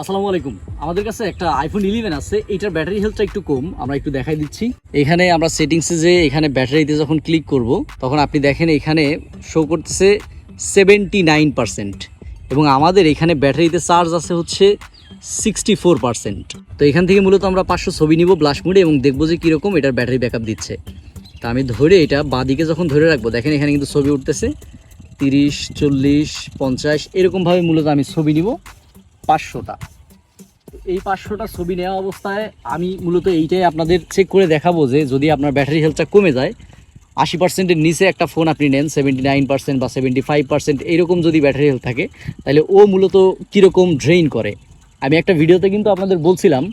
আসসালামু আলাইকুম। আমাদের কাছে একটা আইফোন ইলেভেন আছে, এটার ব্যাটারি হেলথটা একটু কম, আমরা একটু দেখাই দিচ্ছি। এখানে আমরা সেটিংসে যে এখানে ব্যাটারিতে যখন ক্লিক করব, তখন আপনি দেখেন এখানে শো করতেছে সেভেন্টি নাইন এবং আমাদের এখানে ব্যাটারিতে চার্জ আছে হচ্ছে সিক্সটি ফোর তো এখান থেকে মূলত আমরা পাঁচশো ছবি নিব ব্লাশ মুডে এবং দেখব যে কীরকম এটার ব্যাটারি ব্যাকআপ দিচ্ছে। তা আমি ধরে এটা বাঁদিকে যখন ধরে রাখব, দেখেন এখানে কিন্তু ছবি উঠতেছে, তিরিশ, চল্লিশ, পঞ্চাশ, এরকমভাবে মূলত আমি ছবি নিব। পাঁচশোটা। এই পাঁচশোটা ছবি নেওয়া অবস্থায় আমি মূলত এইটাই আপনাদের চেক করে দেখাবো যে যদি আপনার ব্যাটারি হেলথটা কমে যায়, আশি পার্সেন্টের নিচে একটা ফোন আপনি নেন সেভেন্টি নাইন পার্সেন্ট বা সেভেন্টি ফাইভ পার্সেন্ট এইরকম যদি ব্যাটারি হেলথ থাকে, তাহলে ও মূলত কীরকম ড্রেইন করে। আমি একটা ভিডিওতে কিন্তু আপনাদের বলছিলাম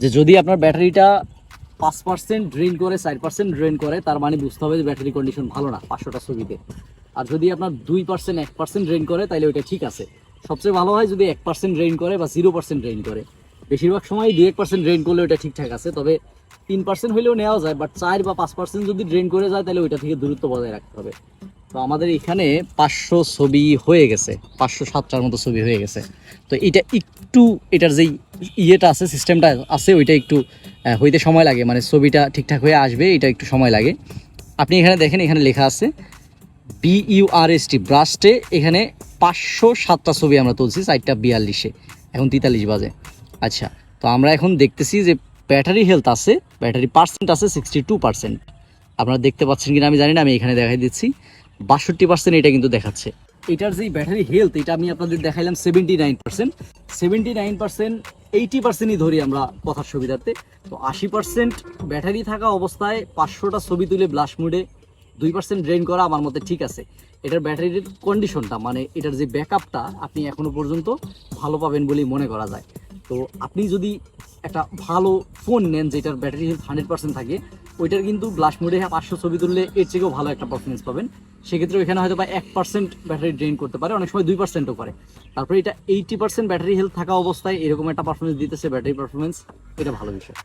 যে যদি আপনার ব্যাটারিটা পাঁচ পার্সেন্ট ড্রেন করে, চার পার্সেন্ট ড্রেন করে, তার মানে বুঝতে হবে যে ব্যাটারি কন্ডিশন ভালো না, পাঁচশোটা ছবিতে। আর যদি আপনার দুই পার্সেন্ট এক পার্সেন্ট ড্রেন করে, তাহলে ওইটা ঠিক আছে। সবচেয়ে ভালো হয় যদি এক পার্সেন্ট ড্রেন করে বা জিরো পার্সেন্ট ড্রেন করে। বেশিরভাগ সময় দুই এক পার্সেন্ট ড্রেন করলে ওটা ঠিকঠাক আছে, তবে তিন পার্সেন্ট হলেও নেওয়া যায় বাট চার বা পাঁচ পার্সেন্ট যদি ড্রেন করে যায়, তাহলে ওইটা থেকে দূরত্ব বজায় রাখতে হবে। তো আমাদের এখানে পাঁচশো ছবি হয়ে গেছে, পাঁচশো সাতটার মতো ছবি হয়ে গেছে। তো এটা একটু, এটার যেই ইয়েটা আছে সিস্টেমটা আছে, ওইটা একটু হইতে সময় লাগে। মানে ছবিটা ঠিকঠাক হয়ে আসবে, এটা একটু সময় লাগে। আপনি এখানে দেখেন, এখানে লেখা আছে বিইউআরএসটি ব্রাস্টে এখানে পাঁচশো সাতটা ছবি আমরা তুলছি, চারটা বিয়াল্লিশে। এখন তেতাল্লিশ বাজে। আচ্ছা তো আমরা এখন দেখতেছি যে ব্যাটারি হেলথ আছে ব্যাটারি পার্সেন্ট আছে সিক্সটি টু পার্সেন্ট আপনারা দেখতে পাচ্ছেন কিনা আমি জানি না, আমি এখানে দেখাই দিচ্ছি। বাষট্টি পার্সেন্ট এটা কিন্তু দেখাচ্ছে। এটার যে ব্যাটারি হেলথ এটা আমি আপনাদের দেখাইলাম seventy nine percent seventy nine percent eighty পার্সেন্টই ধরি আমরা কথার সুবিধার্থে। তো আশি পার্সেন্ট ব্যাটারি থাকা অবস্থায় পাঁচশোটা ছবি তুলে ব্লাশ মুডে দুই পার্সেন্ট ড্রেন করা আমার মতে ঠিক আছে। এটার ব্যাটারির কন্ডিশনটা মানে এটার যে ব্যাকআপটা আপনি এখনও পর্যন্ত ভালো পাবেন বলেই মনে করা যায়। তো আপনি যদি একটা ভালো ফোন নেন যেটার ব্যাটারি হেলথ হান্ড্রেড পার্সেন্ট থাকে, ওইটার কিন্তু ব্লাশ মোডে পাঁচশো ছবি তুললে এর থেকেও ভালো একটা পারফরমেন্স পাবেন। সেক্ষেত্রে ওইখানে হয়তো বা এক পার্সেন্ট ব্যাটারি ড্রেন করতে পারে, অনেক সময় দুই পার্সেন্টও করে। তারপরে এটা এইটি পার্সেন্ট ব্যাটারি হেলথ থাকা অবস্থায় এরকম একটা পারফরমেন্স দিতেছে ব্যাটারি পারফরমেন্স এটা ভালো বিষয়।